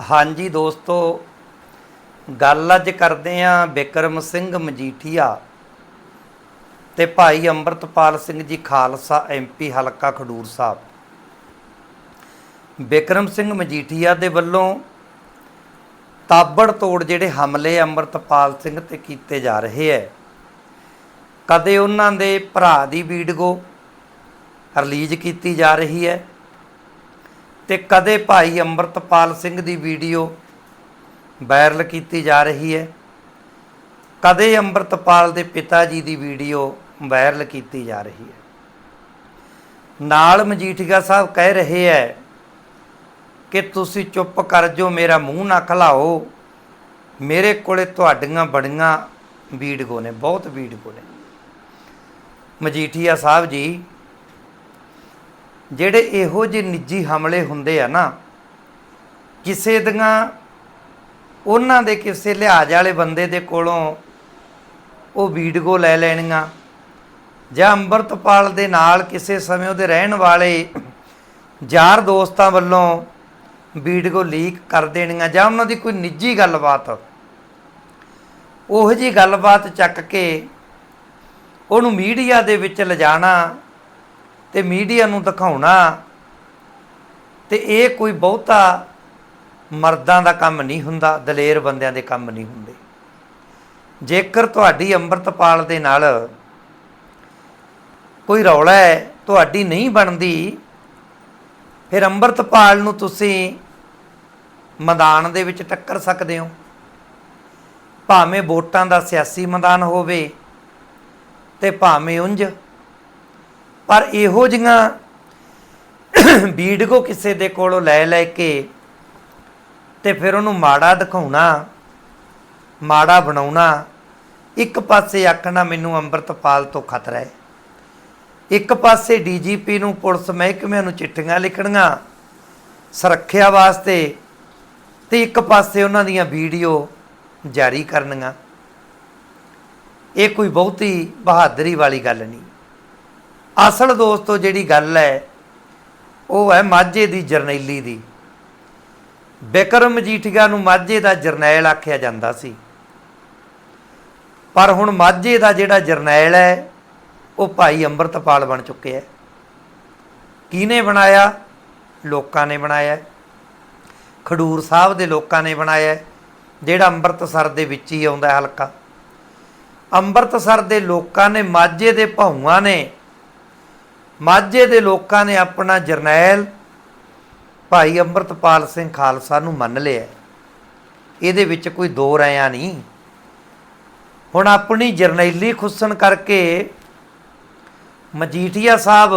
ਹਾਂਜੀ ਦੋਸਤੋ, ਗੱਲ ਅੱਜ ਕਰਦੇ ਆਂ ਬਿਕਰਮ ਸਿੰਘ ਮਜੀਠੀਆ ਤੇ ਭਾਈ ਅੰਮ੍ਰਿਤਪਾਲ ਸਿੰਘ ਜੀ ਖਾਲਸਾ ਐਮਪੀ ਹਲਕਾ ਖਡੂਰ ਸਾਹਿਬ। ਬਿਕਰਮ ਸਿੰਘ ਮਜੀਠੀਆ ਦੇ ਵੱਲੋਂ ਤਾਬੜ ਤੋੜ ਜਿਹੜੇ ਹਮਲੇ ਅੰਮ੍ਰਿਤਪਾਲ ਸਿੰਘ ਤੇ ਕੀਤੇ ਜਾ ਰਹੇ ਐ, ਕਦੇ ਉਹਨਾਂ ਦੇ ਭਰਾ ਦੀ ਵੀਡੀਓ ਰਿਲੀਜ਼ ਕੀਤੀ ਜਾ ਰਹੀ ਹੈ ਤੇ ਕਦੇ ਭਾਈ ਅੰਮ੍ਰਿਤਪਾਲ ਸਿੰਘ ਦੀ ਵੀਡੀਓ ਵਾਇਰਲ ਕੀਤੀ ਜਾ ਰਹੀ ਹੈ। ਕਦੇ ਅੰਮ੍ਰਿਤਪਾਲ ਦੇ ਪਿਤਾ ਜੀ ਦੀ ਵੀਡੀਓ ਵਾਇਰਲ ਕੀਤੀ ਜਾ ਰਹੀ ਹੈ। ਨਾਲ ਮਜੀਠੀਆ ਸਾਹਿਬ ਕਹਿ ਰਹੇ ਹੈ ਕਿ ਤੁਸੀਂ ਚੁੱਪ ਕਰ ਜੋ ਮੇਰਾ ਮੂੰਹ ਨਾ ਖਲਾਓ। ਮੇਰੇ ਕੋਲੇ ਤੁਹਾਡੀਆਂ ਬੜੀਆਂ ਵੀਡੀਓ ਨੇ, ਬਹੁਤ ਵੀਡੀਓ ਨੇ। ਮਜੀਠੀਆ ਸਾਹਿਬ ਜੀ ਜਿਹੜੇ ਇਹੋ ਜਿਹੇ ਨਿੱਜੀ ਹਮਲੇ ਹੁੰਦੇ ਆ ਨਾ, ਕਿਸੇ ਦੀਆਂ, ਉਹਨਾਂ ਦੇ ਕਿਸੇ ਲਿਹਾਜ਼ ਵਾਲੇ ਬੰਦੇ ਦੇ ਕੋਲੋਂ ਉਹ ਵੀਡੀਓ ਲੈ ਲੈਣੀਆਂ, ਜਾਂ ਅੰਮ੍ਰਿਤਪਾਲ ਦੇ ਨਾਲ ਕਿਸੇ ਸਮੇਂ ਉਹਦੇ ਰਹਿਣ ਵਾਲੇ ਯਾਰ ਦੋਸਤਾਂ ਵੱਲੋਂ ਵੀਡੀਓ ਲੀਕ ਕਰ ਦੇਣੀਆਂ, ਜਾਂ ਉਹਨਾਂ ਦੀ ਕੋਈ ਨਿੱਜੀ ਗੱਲਬਾਤ, ਉਹੋ ਜੀ ਗੱਲਬਾਤ ਚੱਕ ਕੇ ਉਹਨੂੰ ਮੀਡੀਆ ਦੇ ਵਿੱਚ ਲਿਜਾਣਾ ਤੇ ਮੀਡੀਆ ਨੂੰ ਦਿਖਾਉਣਾ, ਤੇ ਇਹ ਕੋਈ ਬਹੁਤਾ ਮਰਦਾਂ ਦਾ ਕੰਮ ਨਹੀਂ ਹੁੰਦਾ, ਦਲੇਰ ਬੰਦਿਆਂ ਦੇ ਕੰਮ ਨਹੀਂ ਹੁੰਦੇ। ਜੇਕਰ ਤੁਹਾਡੀ ਅੰਮ੍ਰਿਤਪਾਲ ਦੇ ਨਾਲ ਕੋਈ ਰੌਲਾ ਹੈ, ਤੁਹਾਡੀ ਨਹੀਂ ਬਣਦੀ, ਫਿਰ ਅੰਮ੍ਰਿਤਪਾਲ ਨੂੰ ਤੁਸੀਂ ਮੈਦਾਨ ਦੇ ਵਿੱਚ ਟੱਕਰ ਸਕਦੇ ਹੋ। ਭਾਵੇਂ ਵੋਟਾਂ ਦਾ ਸਿਆਸੀ ਮੈਦਾਨ ਹੋਵੇ ਤੇ ਭਾਵੇਂ ਉਂਝ ਪਰ ਇਹੋ ਜੀਆਂ ਵੀਡੀਓ ਕਿਸੇ ਦੇ ਕੋਲੋਂ ਲੈ ਲੈ ਕੇ ਤੇ ਫਿਰ ਉਹਨੂੰ ਮਾੜਾ ਦਿਖਾਉਣਾ, ਮਾੜਾ ਬਣਾਉਣਾ, ਇੱਕ ਪਾਸੇ ਆਖਣਾ ਮੈਨੂੰ ਅੰਮ੍ਰਿਤਪਾਲ ਤੋਂ ਖਤਰਾ ਹੈ। ਇੱਕ ਪਾਸੇ ਡੀਜੀਪੀ ਨੂੰ ਪੁਲਿਸ ਮਹਿਕਮਿਆਂ ਨੂੰ ਚਿੱਠੀਆਂ ਲਿਖਣੀਆਂ ਸੁਰੱਖਿਆ ਵਾਸਤੇ ਤੇ ਇੱਕ ਪਾਸੇ ਉਹਨਾਂ ਦੀਆਂ ਵੀਡੀਓ ਜਾਰੀ ਕਰਨੀਆਂ। ਇਹ ਕੋਈ ਬਹੁਤੀ ਬਹਾਦਰੀ ਵਾਲੀ ਗੱਲ ਨਹੀਂ। ਅਸਲ ਦੋਸਤੋ, ਜਿਹੜੀ ਗੱਲ ਹੈ, ਉਹ ਹੈ ਮਾਝੇ ਦੀ ਜਰਨੈਲੀ ਦੀ। ਬਿਕਰਮ ਮਜੀਠੀਆ ਨੂੰ ਮਾਝੇ ਦਾ ਜਰਨੈਲ ਆਖਿਆ ਜਾਂਦਾ ਸੀ। ਪਰ ਹੁਣ ਮਾਝੇ ਦਾ ਜਿਹੜਾ ਜਰਨੈਲ ਹੈ, ਉਹ ਭਾਈ ਅੰਮ੍ਰਿਤਪਾਲ ਬਣ ਚੁੱਕਿਆ ਹੈ। ਕਿਹਨੇ ਬਣਾਇਆ? ਲੋਕਾਂ ਨੇ ਬਣਾਇਆ ਖਡੂਰ ਸਾਹਿਬ ਦੇ ਲੋਕਾਂ ਨੇ ਬਣਾਇਆ ਜਿਹੜਾ ਅੰਮ੍ਰਿਤਸਰ ਦੇ ਵਿੱਚ ਹੀ ਆਉਂਦਾ ਹਲਕਾ। ਅੰਮ੍ਰਿਤਸਰ ਦੇ ਲੋਕਾਂ ਨੇ, ਮਾਝੇ ਦੇ ਭਾਊਆਂ ਨੇ ਮਾਝੇ ਦੇ ਲੋਕਾਂ ਨੇ ਆਪਣਾ ਜਰਨੈਲ ਭਾਈ ਅੰਮ੍ਰਿਤਪਾਲ ਸਿੰਘ ਖਾਲਸਾ ਨੂੰ ਮੰਨ ਲਿਆ। ਇਹਦੇ ਵਿੱਚ ਕੋਈ ਦੋ ਰਾਇਆਂ ਨਹੀਂ। ਹੁਣ ਆਪਣੀ ਜਰਨੈਲੀ ਖੁੱਸਣ ਕਰਕੇ ਮਜੀਠੀਆ ਸਾਹਿਬ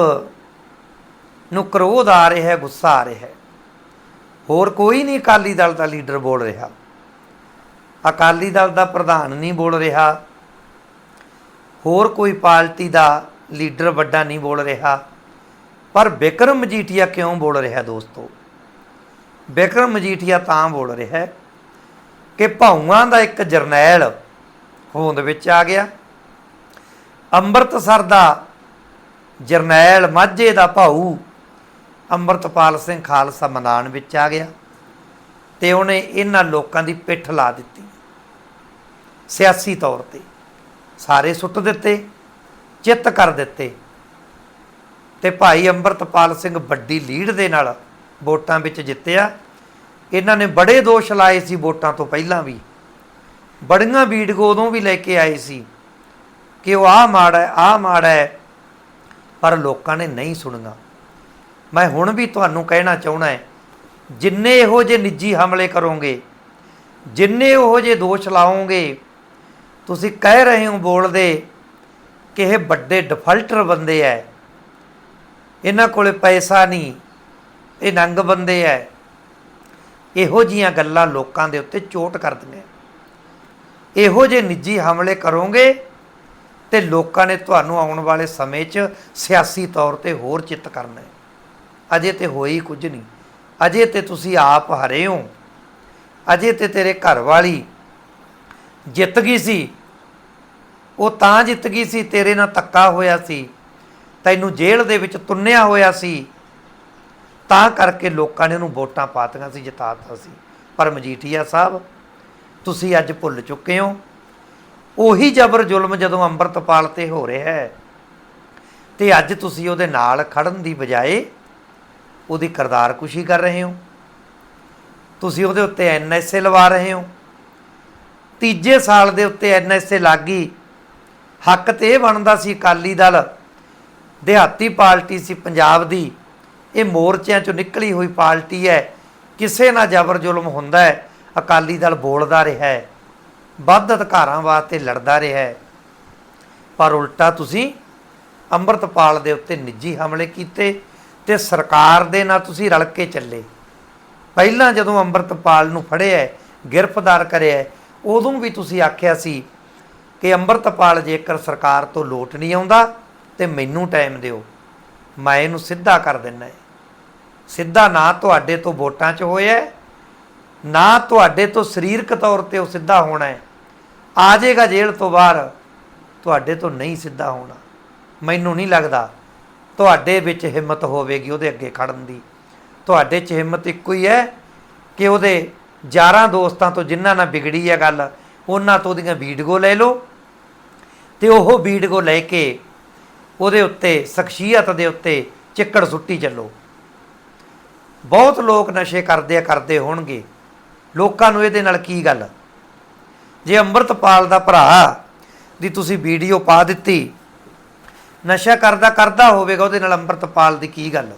ਨੂੰ ਕ੍ਰੋਧ ਆ ਰਿਹਾ ਹੈ ਗੁੱਸਾ ਆ ਰਿਹਾ। ਹੈ ਹੋਰ ਕੋਈ ਨਹੀਂ ਅਕਾਲੀ ਦਲ ਦਾ ਲੀਡਰ ਬੋਲ ਰਿਹਾ। ਅਕਾਲੀ ਦਲ ਦਾ ਪ੍ਰਧਾਨ ਨਹੀਂ ਬੋਲ ਰਿਹਾ। ਹੋਰ ਕੋਈ ਪਾਰਟੀ ਦਾ ਲੀਡਰ ਵੱਡਾ ਨਹੀਂ ਬੋਲ ਰਿਹਾ। ਪਰ ਬਿਕਰਮ ਮਜੀਠੀਆ ਕਿਉਂ ਬੋਲ ਰਿਹਾ ਦੋਸਤੋ? ਬਿਕਰਮ ਮਜੀਠੀਆ ਤਾਂ ਬੋਲ ਰਿਹਾ ਕਿ ਭਾਊਆਂ ਦਾ ਇੱਕ ਜਰਨੈਲ ਹੋਂਦ ਵਿੱਚ ਆ ਗਿਆ। ਅੰਮ੍ਰਿਤਸਰ ਦਾ ਜਰਨੈਲ ਮਾਝੇ ਦਾ ਭਾਊ ਅੰਮ੍ਰਿਤਪਾਲ ਸਿੰਘ ਖਾਲਸਾ ਮੈਦਾਨ ਵਿੱਚ ਆ ਗਿਆ ਤੇ ਉਹਨੇ ਇਹਨਾਂ ਲੋਕਾਂ ਦੀ ਪਿੱਠ ਲਾ ਦਿੱਤੀ। ਸਿਆਸੀ ਤੌਰ ਤੇ ਸਾਰੇ ਸੁੱਟ ਦਿੱਤੇ। ਚਿੱਤ ਕਰ ਦਿੱਤੇ। ਤੇ ਭਾਈ ਅੰਮ੍ਰਿਤਪਾਲ ਸਿੰਘ ਵੱਡੀ ਲੀਡ ਦੇ ਨਾਲ ਵੋਟਾਂ ਵਿੱਚ ਜਿੱਤਿਆ। ਇਹਨਾਂ ਨੇ ਬੜੇ ਦੋਸ਼ ਲਾਏ ਸੀ ਵੋਟਾਂ ਤੋਂ ਪਹਿਲਾਂ ਵੀ। ਬੜੀਆਂ ਵੀਡੀਓ ਉਦੋਂ ਵੀ ਲੈ ਕੇ ਆਏ ਸੀ ਕਿ ਉਹ ਆਹ ਮਾੜਾ ਹੈ, ਆਹ ਮਾੜਾ ਹੈ, ਪਰ ਲੋਕਾਂ ਨੇ ਨਹੀਂ ਸੁਣੀਆਂ ਮੈਂ ਹੁਣ ਵੀ ਤੁਹਾਨੂੰ ਕਹਿਣਾ ਚਾਹਣਾ ਹੈ, ਜਿੰਨੇ ਇਹੋ ਜਿਹੇ ਨਿੱਜੀ ਹਮਲੇ ਕਰੋਗੇ, ਜਿੰਨੇ ਉਹੋ ਜਿਹੇ ਦੋਸ਼ ਲਾਓਗੇ, ਤੁਸੀਂ ਕਹਿ ਰਹੇ ਹੋ ਬੋਲਦੇ ਕਿ ਇਹ ਵੱਡੇ ਡਿਫਾਲਟਰ ਬੰਦੇ ਐ। ਇਹਨਾਂ ਕੋਲੇ ਪੈਸਾ ਨਹੀਂ, ਇਹ ਨੰਗ ਬੰਦੇ ਐ। ਇਹੋ ਜੀਆਂ ਗੱਲਾਂ ਲੋਕਾਂ ਦੇ ਉੱਤੇ ਚੋਟ ਕਰਦੀਆਂ। ਇਹੋ ਜਿਹੇ ਨਿੱਜੀ ਹਮਲੇ ਕਰੋਗੇ ਤੇ ਲੋਕਾਂ ਨੇ ਤੁਹਾਨੂੰ ਆਉਣ ਵਾਲੇ ਸਮੇਂ 'ਚ ਸਿਆਸੀ ਤੌਰ ਤੇ ਹੋਰ ਚਿੱਤ ਕਰਨਾ ਹੈ। ਅਜੇ ਤੇ ਹੋਈ ਕੁਝ ਨਹੀਂ। ਅਜੇ ਤੇ ਤੁਸੀਂ ਆਪ ਹਰੇ ਹੋ। ਅਜੇ ਤੇ ਤੇਰੇ ਘਰ ਵਾਲੀ ਜਿੱਤ ਗਈ ਸੀ। ਉਹ ਤਾਂ ਜਿੱਤ ਗਈ ਸੀ, ਤੇਰੇ ਨਾਲ ਧੱਕਾ ਹੋਇਆ ਸੀ, ਤੈਨੂੰ ਜੇਲ੍ਹ ਦੇ ਵਿੱਚ ਤੁੰਨਿਆ ਹੋਇਆ ਸੀ। ਤਾਂ ਕਰਕੇ ਲੋਕਾਂ ਨੇ ਉਹਨੂੰ ਵੋਟਾਂ ਪਾਤੀਆਂ ਸੀ, ਜਿਤਾਤਾ ਸੀ। ਪਰ ਮਜੀਠੀਆ ਸਾਹਿਬ, ਤੁਸੀਂ ਅੱਜ ਭੁੱਲ ਚੁੱਕੇ ਹੋ। ਉਹੀ ਜ਼ਬਰ ਜ਼ੁਲਮ ਜਦੋਂ ਅੰਮ੍ਰਿਤਪਾਲ ਤੇ ਹੋ ਰਿਹਾ ਹੈ, ਤੇ ਅੱਜ ਤੁਸੀਂ ਉਹਦੇ ਨਾਲ ਖੜਨ ਦੀ ਬਜਾਏ ਉਹਦੀ ਕਰਤਾਰ ਕੁਸ਼ੀ ਕਰ ਰਹੇ ਹੋ। ਤੁਸੀਂ ਉਹਦੇ ਉੱਤੇ ਐਨਐਸਏ ਲਵਾ ਰਹੇ ਹੋ। ਤੀਜੇ ਸਾਲ ਦੇ ਉੱਤੇ ਐਨਐਸਏ ਲੱਗੀ ਹੱਕ ਤੇ ਇਹ ਬਣਦਾ ਸੀ ਅਕਾਲੀ ਦਲ। ਦਿਹਾਤੀ ਪਾਰਟੀ ਸੀ ਪੰਜਾਬ ਦੀ। ਇਹ ਮੋਰਚਿਆਂ ਚੋਂ ਨਿਕਲੀ ਹੋਈ ਪਾਰਟੀ ਹੈ। ਕਿਸੇ ਨਾਲ ਜ਼ਬਰ ਜ਼ੁਲਮ ਹੁੰਦਾ ਹੈ। ਅਕਾਲੀ ਦਲ ਬੋਲਦਾ ਰਿਹਾ ਹੈ। ਵੱਧ ਅਧਿਕਾਰਾਂ ਵਾਸਤੇ ਲੜਦਾ ਰਿਹਾ ਹੈ। ਪਰ ਉਲਟਾ ਤੁਸੀਂ ਅੰਮ੍ਰਿਤਪਾਲ ਦੇ ਉੱਤੇ ਨਿੱਜੀ ਹਮਲੇ ਕੀਤੇ ਤੇ ਸਰਕਾਰ ਦੇ ਨਾਲ ਤੁਸੀਂ ਰਲ ਕੇ ਚੱਲੇ। ਪਹਿਲਾਂ ਜਦੋਂ ਅੰਮ੍ਰਿਤਪਾਲ ਨੂੰ ਫੜਿਆ, ਗ੍ਰਿਫਤਾਰ ਕਰਿਆ, ਉਦੋਂ ਵੀ ਤੁਸੀਂ ਆਖਿਆ ਸੀ ਕਿ ਅੰਮ੍ਰਿਤਪਾਲ ਜੇਕਰ ਸਰਕਾਰ ਤੋਂ ਲੋਟ ਨਹੀਂ ਆਉਂਦਾ, ਤੇ ਮੈਨੂੰ ਟਾਈਮ ਦਿਓ। ਮੈਂ ਇਹਨੂੰ ਸਿੱਧਾ ਕਰ ਦਿੰਨਾ ਹੈ। ਸਿੱਧਾ ਨਾ ਤੁਹਾਡੇ ਤੋਂ ਵੋਟਾਂ 'ਚ ਹੋਇਆ ਨਾ ਤੁਹਾਡੇ ਤੋਂ ਸਰੀਰਕ ਤੌਰ ਤੇ ਉਹ ਸਿੱਧਾ ਹੋਣਾ ਹੈ। ਆ ਜਾਏਗਾ ਜੇਲ੍ਹ ਤੋਂ ਬਾਹਰ, ਤੁਹਾਡੇ ਤੋਂ ਨਹੀਂ ਸਿੱਧਾ ਹੋਣਾ। ਮੈਨੂੰ ਨਹੀਂ ਲੱਗਦਾ ਤੁਹਾਡੇ ਵਿੱਚ ਹਿੰਮਤ ਹੋਵੇਗੀ ਉਹਦੇ ਅੱਗੇ ਖੜਨ ਦੀ। ਤੁਹਾਡੇ 'ਚ ਹਿੰਮਤ ਇੱਕੋ ਹੀ ਹੈ ਕਿ ਉਹਦੇ ਯਾਰਾਂ ਦੋਸਤਾਂ ਤੋਂ ਜਿਨ੍ਹਾਂ ਨਾਲ ਵਿਗੜੀ ਹੈ ਗੱਲ, ਉਹਨਾਂ ਤੋਂ ਉਹਦੀਆਂ ਵੀਡੀਓ ਲੈ ਲਓ ਤੇ ਉਹ ਵੀਡੀਓ ਲੈ ਕੇ ਉਹਦੇ ਉੱਤੇ, ਸ਼ਖਸੀਅਤ ਦੇ ਉੱਤੇ ਚਿੱਕੜ ਸੁੱਟੀ ਚੱਲੋ। ਬਹੁਤ ਲੋਕ ਨਸ਼ੇ ਕਰਦੇ ਆ, ਕਰਦੇ ਹੋਣਗੇ। ਲੋਕਾਂ ਨੂੰ ਇਹਦੇ ਨਾਲ ਕੀ ਗੱਲ? ਜੇ ਅੰਮ੍ਰਿਤਪਾਲ ਦਾ ਭਰਾ ਦੀ ਤੁਸੀਂ ਵੀਡੀਓ ਪਾ ਦਿੱਤੀ, ਨਸ਼ਾ ਕਰਦਾ ਕਰਦਾ ਹੋਵੇਗਾ, ਉਹਦੇ ਨਾਲ ਅੰਮ੍ਰਿਤਪਾਲ ਦੀ ਕੀ ਗੱਲ?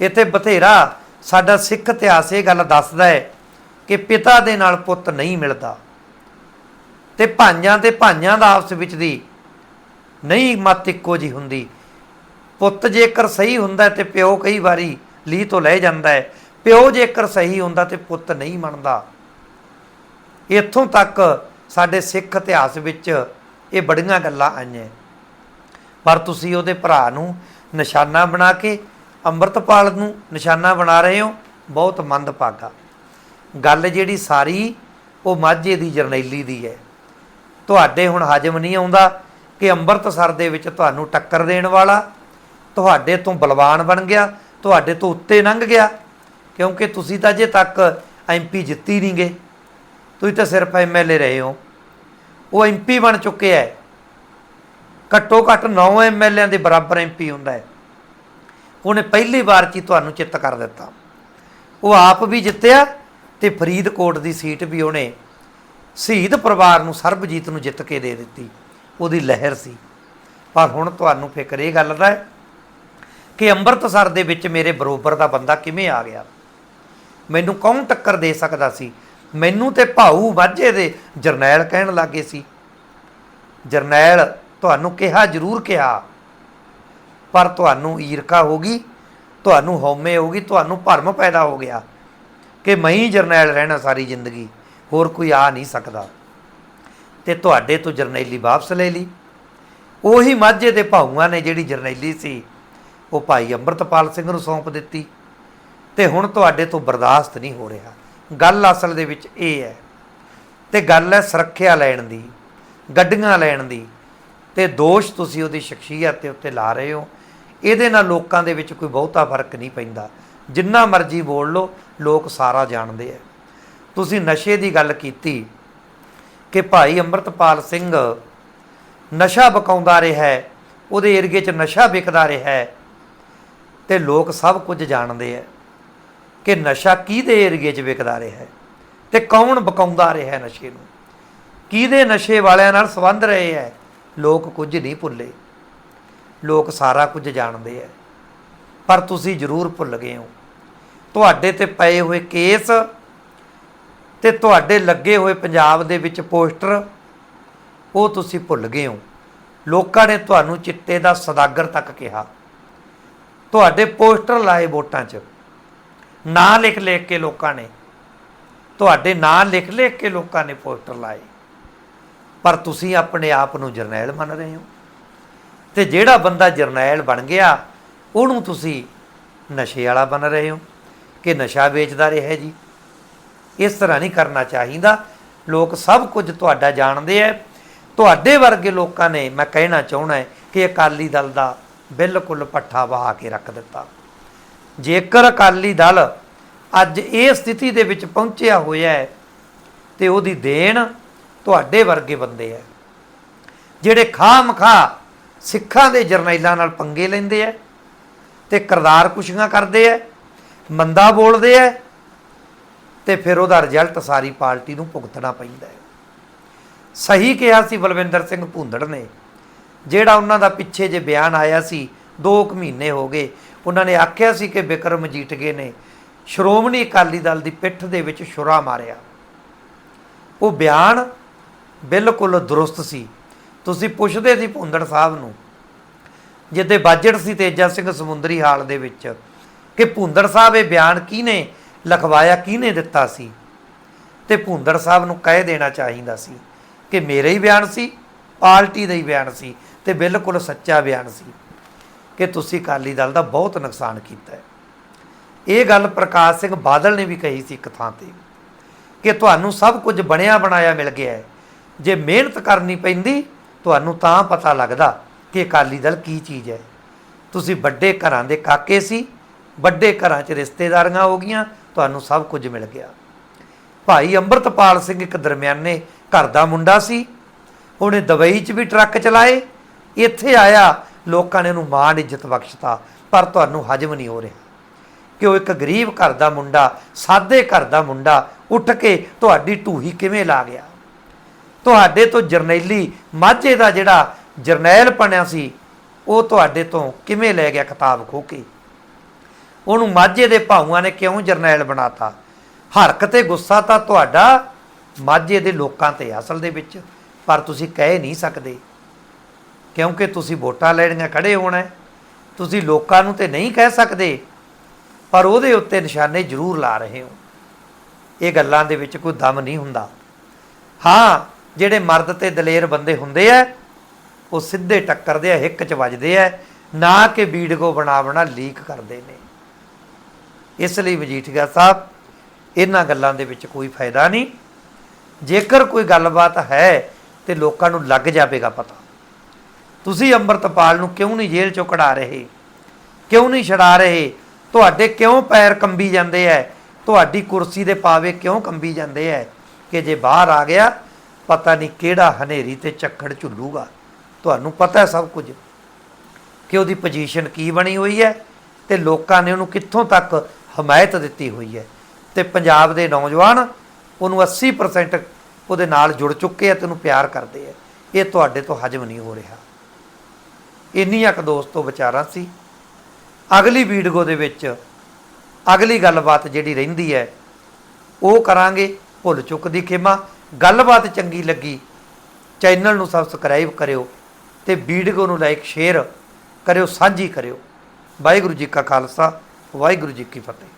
ਇੱਥੇ ਬਥੇਰਾ ਸਾਡਾ ਸਿੱਖ ਇਤਿਹਾਸ ਇਹ ਗੱਲ ਦੱਸਦਾ ਹੈ ਕਿ ਪਿਤਾ ਦੇ ਨਾਲ ਪੁੱਤ ਨਹੀਂ ਮਿਲਦਾ। ਤੇ ਭਾਈਆਂ ਤੇ ਭਾਈਆਂ ਦਾ ਆਪਸ ਵਿੱਚ ਦੀ ਨਹੀਂ ਮਤ ਇੱਕੋ ਜੀ ਹੁੰਦੀ। ਪੁੱਤ ਜੇਕਰ ਸਹੀ ਹੁੰਦਾ ਹੈ ਤੇ ਪਿਓ ਕਈ ਵਾਰੀ ਲੀ ਤੋਂ ਲੈ ਜਾਂਦਾ ਹੈ। ਪਿਓ ਜੇਕਰ ਸਹੀ ਹੁੰਦਾ ਤੇ ਪੁੱਤ ਨਹੀਂ ਮੰਨਦਾ। ਇੱਥੋਂ ਤੱਕ ਸਾਡੇ ਸਿੱਖ ਇਤਿਹਾਸ ਵਿੱਚ ਇਹ ਬੜੀਆਂ ਗੱਲਾਂ ਆਈਆਂ। ਪਰ ਤੁਸੀਂ ਉਹਦੇ ਭਰਾ ਨੂੰ ਨਿਸ਼ਾਨਾ ਬਣਾ ਕੇ ਅੰਮ੍ਰਿਤਪਾਲ ਨੂੰ ਨਿਸ਼ਾਨਾ ਬਣਾ ਰਹੇ ਹੋ, ਬਹੁਤ ਮੰਦਭਾਗਾ। ਗੱਲ ਜਿਹੜੀ ਸਾਰੀ ਉਹ ਮਾਝੇ ਦੀ ਜਰਨੈਲੀ ਦੀ ਹੈ। ਤੁਹਾਡੇ ਹੁਣ ਹਜਮ ਨਹੀਂ ਆਉਂਦਾ ਕਿ ਅੰਮ੍ਰਿਤਸਰ ਦੇ ਵਿੱਚ ਤੁਹਾਨੂੰ ਟੱਕਰ ਦੇਣ ਵਾਲਾ ਤੁਹਾਡੇ ਤੋਂ ਬਲਵਾਨ ਬਣ ਗਿਆ, ਤੁਹਾਡੇ ਤੋਂ ਉੱਤੇ ਲੰਘ ਗਿਆ, ਕਿਉਂਕਿ ਤੁਸੀਂ ਤਾਂ ਅਜੇ ਤੱਕ ਐਮਪੀ ਜਿੱਤੀ ਨਹੀਂ ਗਏ। ਤੁਸੀਂ ਤਾਂ ਸਿਰਫ ਐਮਐਲਏ ਰਹੇ ਹੋ। ਉਹ ਐਮਪੀ ਬਣ ਚੁੱਕੇ ਹੈ ਘੱਟੋ ਘੱਟ 9 ਐਮਐਲਏਆਂ ਦੇ ਬਰਾਬਰ ਐਮਪੀ ਹੁੰਦਾ ਹੈ ਉਹਨੇ ਪਹਿਲੀ ਵਾਰ 'ਚ ਹੀ ਤੁਹਾਨੂੰ ਚਿੱਤ ਕਰ ਦਿੱਤਾ। ਉਹ ਆਪ ਵੀ ਜਿੱਤਿਆ ਤੇ ਫਰੀਦਕੋਟ ਦੀ ਸੀਟ ਵੀ ਉਹਨੇ ਸ਼ਹੀਦ ਪਰਿਵਾਰ ਨੂੰ ਸਰਬਜੀਤ ਨੂੰ ਜਿੱਤ ਕੇ ਦੇ ਦਿੱਤੀ, ਉਹਦੀ ਲਹਿਰ ਸੀ। ਪਰ ਹੁਣ ਤੁਹਾਨੂੰ ਫਿਕਰ ਇਹ ਗੱਲ ਦਾ ਹੈ ਕਿ ਅੰਮ੍ਰਿਤਸਰ ਦੇ ਵਿੱਚ ਮੇਰੇ ਬਰੋਬਰ ਦਾ ਬੰਦਾ ਕਿਵੇਂ ਆ ਗਿਆ? ਮੈਨੂੰ ਕੌਣ ਟੱਕਰ ਦੇ ਸਕਦਾ ਸੀ? ਮੈਨੂੰ ਤੇ ਭਾਊ ਮਾਝੇ ਦੇ ਜਰਨੈਲ ਕਹਿਣ ਲੱਗੇ ਸੀ। ਜਰਨੈਲ ਤੁਹਾਨੂੰ ਕਿਹਾ, ਜ਼ਰੂਰ ਕਿਹਾ। ਪਰ ਤੁਹਾਨੂੰ ਈਰਖਾ ਹੋ ਗਈ, ਤੁਹਾਨੂੰ ਹਉਮੈ ਹੋ ਗਈ, ਤੁਹਾਨੂੰ ਭਰਮ ਪੈਦਾ ਹੋ ਗਿਆ ਕਿ ਮੈਂ ਹੀ ਜਰਨੈਲ ਰਹਿਣਾ ਸਾਰੀ ਜ਼ਿੰਦਗੀ। ਹੋਰ ਕੋਈ ਆ ਨਹੀਂ ਸਕਦਾ। ਤੇ ਤੁਹਾਡੇ ਤੋਂ ਜਰਨੈਲੀ ਵਾਪਸ ਲੈ ਲਈ। ਉਹੀ ਮਾਝੇ ਦੇ ਭਾਊਆਂ ਨੇ ਜਿਹੜੀ ਜਰਨੈਲੀ ਸੀ, ਉਹ ਭਾਈ ਅੰਮ੍ਰਿਤਪਾਲ ਸਿੰਘ ਨੂੰ ਸੌਂਪ ਦਿੱਤੀ। ਤੇ ਹੁਣ ਤੁਹਾਡੇ ਤੋਂ ਬਰਦਾਸ਼ਤ ਨਹੀਂ ਹੋ ਰਿਹਾ। ਗੱਲ ਅਸਲ ਦੇ ਵਿੱਚ ਇਹ ਹੈ। ਤੇ ਗੱਲ ਹੈ ਸੁਰੱਖਿਆ ਲੈਣ ਦੀ, ਗੱਡੀਆਂ ਲੈਣ ਦੀ। ਤੇ ਦੋਸ਼ ਤੁਸੀਂ ਉਹਦੀ ਸ਼ਖਸੀਅਤ ਦੇ ਉੱਤੇ ਲਾ ਰਹੇ ਹੋ। ਇਹਦੇ ਨਾਲ ਲੋਕਾਂ ਦੇ ਵਿੱਚ ਕੋਈ ਬਹੁਤਾ ਫ਼ਰਕ ਨਹੀਂ ਪੈਂਦਾ। ਜਿੰਨਾ ਮਰਜ਼ੀ ਬੋਲ ਲਓ, ਲੋਕ ਸਾਰਾ ਜਾਣਦੇ ਆ। ਤੁਸੀਂ ਨਸ਼ੇ ਦੀ ਗੱਲ ਕੀਤੀ ਕਿ ਭਾਈ ਅੰਮ੍ਰਿਤਪਾਲ ਸਿੰਘ ਨਸ਼ਾ ਬਕਾਉਂਦਾ ਰਿਹਾ ਹੈ, ਉਹਦੇ ਏਰੀਏ 'ਚ ਨਸ਼ਾ ਵਿਕਦਾ ਰਿਹਾ ਹੈ ਤੇ ਲੋਕ ਸਭ ਕੁਝ ਜਾਣਦੇ ਆ ਕਿ ਨਸ਼ਾ ਕਿਹਦੇ ਏਰੀਏ 'ਚ ਵਿਕਦਾ ਰਿਹਾ ਹੈ ਤੇ ਕੌਣ ਬਕਾਉਂਦਾ ਰਿਹਾ ਹੈ ਨਸ਼ੇ ਨੂੰ? ਕਿਹਦੇ ਨਸ਼ੇ ਵਾਲਿਆਂ ਨਾਲ ਸੰਬੰਧ ਰਹੇ ਹੈ? ਲੋਕ ਕੁਝ ਨਹੀਂ ਭੁੱਲੇ। ਲੋਕ ਸਾਰਾ ਕੁਝ ਜਾਣਦੇ ਆ ਪਰ ਤੁਸੀਂ ਜ਼ਰੂਰ ਭੁੱਲ ਗਏ ਹੋ। ਤੁਹਾਡੇ ਤੇ ਪਏ ਹੋਏ ਕੇਸ ਤੇ ਤੁਹਾਡੇ ਲੱਗੇ ਹੋਏ ਪੰਜਾਬ ਦੇ ਵਿੱਚ ਪੋਸਟਰ, ਉਹ ਤੁਸੀਂ ਭੁੱਲ ਗਏ ਹੋ। ਲੋਕਾਂ ਨੇ ਤੁਹਾਨੂੰ ਚਿੱਟੇ ਦਾ ਸਦਾਗਰ ਤੱਕ ਕਿਹਾ। ਤੁਹਾਡੇ ਪੋਸਟਰ ਲਾਏ ਵੋਟਾਂ 'ਚ। ਨਾਂ ਲਿਖ ਲਿਖ ਕੇ ਲੋਕਾਂ ਨੇ। ਤੁਹਾਡੇ ਨਾਂ ਲਿਖ ਲਿਖ ਕੇ ਲੋਕਾਂ ਨੇ ਪੋਸਟਰ ਲਾਏ। ਪਰ ਤੁਸੀਂ ਆਪਣੇ ਆਪ ਨੂੰ ਜਰਨੈਲ ਮੰਨ ਰਹੇ ਹੋ। ਤੇ ਜਿਹੜਾ ਬੰਦਾ ਜਰਨੈਲ ਬਣ ਗਿਆ, ਉਹਨੂੰ ਤੁਸੀਂ ਨਸ਼ੇ ਵਾਲਾ ਬਣ ਰਹੇ ਹੋ। ਕਿ ਨਸ਼ਾ ਵੇਚਦਾ ਰਿਹਾ ਜੀ। ਇਸ ਤਰ੍ਹਾਂ ਨਹੀਂ ਕਰਨਾ ਚਾਹੀਦਾ। ਲੋਕ ਸਭ ਕੁਝ ਤੁਹਾਡਾ ਜਾਣਦੇ ਐ। ਤੁਹਾਡੇ ਵਰਗੇ ਲੋਕਾਂ ਨੇ ਮੈਂ ਕਹਿਣਾ ਚਾਹਣਾ ਕਿ ਅਕਾਲੀ ਦਲ ਦਾ ਬਿਲਕੁਲ ਪੱਠਾ ਵਹਾ ਕੇ ਰੱਖ ਦਿੱਤਾ। ਜੇਕਰ ਅਕਾਲੀ ਦਲ ਅੱਜ ਇਹ ਸਥਿਤੀ ਦੇ ਵਿੱਚ ਪਹੁੰਚਿਆ ਹੋਇਆ ਹੈ ਤੇ ਉਹਦੀ ਦੇਣ ਤੁਹਾਡੇ ਵਰਗੇ ਬੰਦੇ ਆ ਜਿਹੜੇ ਖਾਮਖਾ ਸਿੱਖਾਂ ਦੇ ਜਰਨੈਲਾਂ ਨਾਲ ਪੰਗੇ ਲੈਂਦੇ ਆ ਤੇ ਕਰਦਾਰ ਕੁਸ਼ੀਆਂ ਕਰਦੇ ਆ ਮੰਦਾ ਬੋਲਦੇ ਆ ਤੇ ਫਿਰ ਉਹਦਾ ਰਿਜ਼ਲਟ ਸਾਰੀ ਪਾਰਟੀ ਨੂੰ ਭੁਗਤਣਾ ਪੈਂਦਾ ਹੈ। ਸਹੀ ਕਿਹਾ ਸੀ ਬਲਵਿੰਦਰ ਸਿੰਘ ਭੁੰਦੜ ਨੇ, ਜਿਹੜਾ ਉਹਨਾਂ ਦਾ ਪਿੱਛੇ ਜੇ ਬਿਆਨ ਆਇਆ ਸੀ 2 ਕੁ ਮਹੀਨੇ ਹੋ ਗਏ, ਉਹਨਾਂ ਨੇ ਆਖਿਆ ਸੀ ਕਿ ਬਿਕਰਮ ਮਜੀਠਗੇ ਨੇ ਸ਼੍ਰੋਮਣੀ ਅਕਾਲੀ ਦਲ ਦੀ ਪਿੱਠ ਦੇ ਵਿੱਚ ਛੁਰਾ ਮਾਰਿਆ। ਉਹ ਬਿਆਨ ਬਿਲਕੁਲ ਦਰੁਸਤ ਸੀ। ਤੁਸੀਂ ਪੁੱਛਦੇ ਸੀ ਭੁੰਦੜ ਸਾਹਿਬ ਨੂੰ, ਜਿੱਦੇ ਬਾਜੜ ਸੀ ਤੇਜਾ ਸਿੰਘ ਸਮੁੰਦਰੀ ਹਾਲ ਦੇ ਵਿੱਚ, ਕਿ ਭੁੰਦੜ ਸਾਹਿਬ ਇਹ ਬਿਆਨ ਕਿਹਨੇ ਲਿਖਵਾਇਆ ਕਿਹਨੇ ਦਿੱਤਾ ਸੀ? ਤੇ ਭੁੰਦੜ ਸਾਹਿਬ ਨੂੰ ਕਹਿ ਦੇਣਾ ਚਾਹੀਦਾ ਸੀ ਕਿ ਮੇਰੇ ਹੀ ਬਿਆਨ ਸੀ, ਪਾਰਟੀ ਦਾ ਹੀ ਬਿਆਨ ਸੀ ਤੇ ਬਿਲਕੁਲ ਸੱਚਾ ਬਿਆਨ ਸੀ ਕਿ ਤੁਸੀਂ ਅਕਾਲੀ ਦਲ ਦਾ ਬਹੁਤ ਨੁਕਸਾਨ ਕੀਤਾ ਹੈ। ਇਹ ਗੱਲ ਪ੍ਰਕਾਸ਼ ਸਿੰਘ ਬਾਦਲ ਨੇ ਵੀ ਕਹੀ ਸੀ ਇੱਕ ਥਾਂ ਤੇ ਕਿ ਤੁਹਾਨੂੰ ਸਭ ਕੁਝ ਬਣਿਆ ਬਣਾਇਆ ਮਿਲ ਗਿਆ ਹੈ। ਜੇ ਮਿਹਨਤ ਕਰਨੀ ਪੈਂਦੀ, ਤੁਹਾਨੂੰ ਤਾਂ ਪਤਾ ਲੱਗਦਾ ਕਿ ਅਕਾਲੀ ਦਲ ਕੀ ਚੀਜ਼ ਹੈ। ਤੁਸੀਂ ਵੱਡੇ ਘਰਾਂ ਦੇ ਕਾਕੇ ਸੀ, ਵੱਡੇ ਘਰਾਂ 'ਚ ਰਿਸ਼ਤੇਦਾਰੀਆਂ ਹੋ ਗਈਆਂ ਤੁਹਾਨੂੰ ਸਭ ਕੁਝ ਮਿਲ ਗਿਆ। ਭਾਈ ਅੰਮ੍ਰਿਤਪਾਲ ਸਿੰਘ ਇੱਕ ਦਰਮਿਆਨੇ ਘਰ ਦਾ ਮੁੰਡਾ ਸੀ। ਉਹਨੇ ਦੁਬਈ 'ਚ ਵੀ ਟਰੱਕ ਚਲਾਏ। ਇੱਥੇ ਆਇਆ, ਲੋਕਾਂ ਨੇ ਉਹਨੂੰ ਮਾਣ, ਇੱਜ਼ਤ ਬਖਸ਼ਤਾ, ਪਰ ਤੁਹਾਨੂੰ ਹਜਮ ਨਹੀਂ ਹੋ ਰਿਹਾ। ਕਿ ਉਹ ਇੱਕ ਗਰੀਬ ਘਰ ਦਾ ਮੁੰਡਾ, ਸਾਦੇ ਘਰ ਦਾ ਮੁੰਡਾ ਉੱਠ ਕੇ ਤੁਹਾਡੀ ਢੂਹੀ ਕਿਵੇਂ ਲਾ ਗਿਆ? ਤੁਹਾਡੇ ਤੋਂ ਜਰਨੈਲੀ ਮਾਝੇ ਦਾ ਜਿਹੜਾ ਜਰਨੈਲ ਬਣਿਆ ਸੀ, ਉਹ ਤੁਹਾਡੇ ਤੋਂ ਕਿਵੇਂ ਲੈ ਗਿਆ ਕਿਤਾਬ ਖੋ ਕੇ? ਉਹਨੂੰ ਮਾਝੇ ਦੇ ਭਾਊਆਂ ਨੇ ਕਿਉਂ ਜਰਨੈਲ ਬਣਾਤਾ? ਹਰਕ ਤੇ ਗੁੱਸਾ ਤਾਂ ਤੁਹਾਡਾ ਮਾਝੇ ਦੇ ਲੋਕਾਂ ਤੇ ਅਸਲ ਦੇ ਵਿੱਚ, ਪਰ ਤੁਸੀਂ ਕਹਿ ਨਹੀਂ ਸਕਦੇ। ਕਿਉਂਕਿ ਤੁਸੀਂ ਵੋਟਾਂ ਲੈਣੀਆਂ ਖੜੇ ਹੋਣਾ ਤੁਸੀਂ ਲੋਕਾਂ ਨੂੰ ਤੇ ਨਹੀਂ ਕਹਿ ਸਕਦੇ, ਪਰ ਉਹਦੇ ਉੱਤੇ ਨਿਸ਼ਾਨੇ ਜ਼ਰੂਰ ਲਾ ਰਹੇ ਹੋ। ਇਹ ਗੱਲਾਂ ਦੇ ਵਿੱਚ ਕੋਈ ਦਮ ਨਹੀਂ ਹੁੰਦਾ। ਹਾਂ, ਜਿਹੜੇ ਮਰਦ ਤੇ ਦਲੇਰ ਬੰਦੇ ਹੁੰਦੇ ਆ, ਉਹ ਸਿੱਧੇ ਟੱਕਰਦੇ ਆ, ਹਿੱਕ ਚ ਵੱਜਦੇ ਆ, ਨਾ ਕਿ ਵੀਡੀਓ ਬਣਾ ਬਣਾ ਲੀਕ ਕਰਦੇ ਨੇ। ਇਸ ਲਈ ਮਜੀਠੀਆ ਸਾਹਿਬ, ਇਹਨਾਂ ਗੱਲਾਂ ਦੇ ਵਿੱਚ ਕੋਈ ਫਾਇਦਾ ਨਹੀਂ। ਜੇਕਰ ਕੋਈ ਗੱਲਬਾਤ ਹੈ ਤੇ ਲੋਕਾਂ ਨੂੰ ਲੱਗ ਜਾਵੇਗਾ ਪਤਾ। ਤੁਸੀਂ ਅੰਮ੍ਰਿਤਪਾਲ ਨੂੰ ਕਿਉਂ ਨਹੀਂ ਜੇਲ੍ਹ ਚੋਂ ਕਢਾ ਰਹੇ? ਕਿਉਂ ਨਹੀਂ ਛਡਾ ਰਹੇ? ਤੁਹਾਡੇ ਕਿਉਂ ਪੈਰ ਕੰਬੀ ਜਾਂਦੇ ਐ? ਤੁਹਾਡੀ ਕੁਰਸੀ ਦੇ ਪਾਵੇ ਕਿਉਂ ਕੰਬੀ ਜਾਂਦੇ ਐ? ਕਿ ਜੇ ਬਾਹਰ ਆ ਗਿਆ, ਪਤਾ ਨਹੀਂ ਕਿਹੜਾ ਹਨੇਰੀ ਤੇ ਚੱਕੜ ਝੁੱਲੂਗਾ। ਤੁਹਾਨੂੰ ਪਤਾ ਹੈ ਸਭ ਕੁਝ। ਕਿ ਉਹਦੀ ਪੋਜੀਸ਼ਨ ਕੀ ਬਣੀ ਹੋਈ ਹੈ ਤੇ ਲੋਕਾਂ ਨੇ ਉਹਨੂੰ ਕਿੱਥੋਂ ਤੱਕ ਹਮਾਇਤ ਦਿੱਤੀ ਹੋਈ ਹੈ ਤੇ ਪੰਜਾਬ ਦੇ ਨੌਜਵਾਨ ਉਹਨੂੰ 80% ਉਹਦੇ ਨਾਲ ਜੁੜ ਚੁੱਕੇ ਆ ਤੇ ਉਹਨੂੰ ਪਿਆਰ ਕਰਦੇ ਆ। ਇਹ ਤੁਹਾਡੇ ਤੋਂ ਹਜਮ ਨਹੀਂ ਹੋ ਰਿਹਾ। ਇੰਨੀਆਂ ਕੁ ਦੋਸਤੋ ਵਿਚਾਰਾਂ ਸੀ। ਅਗਲੀ ਵੀਡੀਓ ਦੇ ਵਿੱਚ ਅਗਲੀ ਗੱਲਬਾਤ ਜਿਹੜੀ ਰਹਿੰਦੀ ਹੈ, ਉਹ ਕਰਾਂਗੇ ਭੁੱਲ ਚੁੱਕ ਦੀ ਖੇਮਾ। ਗੱਲਬਾਤ ਚੰਗੀ ਲੱਗੀ, ਚੈਨਲ ਨੂੰ ਸਬਸਕ੍ਰਾਈਬ ਕਰਿਓ ਤੇ ਵੀਡੀਓ ਨੂੰ ਲਾਈਕ ਸ਼ੇਅਰ ਕਰਿਓ, ਸਾਂਝੀ ਕਰਿਓ। ਵਾਹਿਗੁਰੂ ਜੀ ਕਾ ਖਾਲਸਾ। ਵਾਹਿਗੁਰੂ ਜੀ ਕੀ ਫਤਿਹ।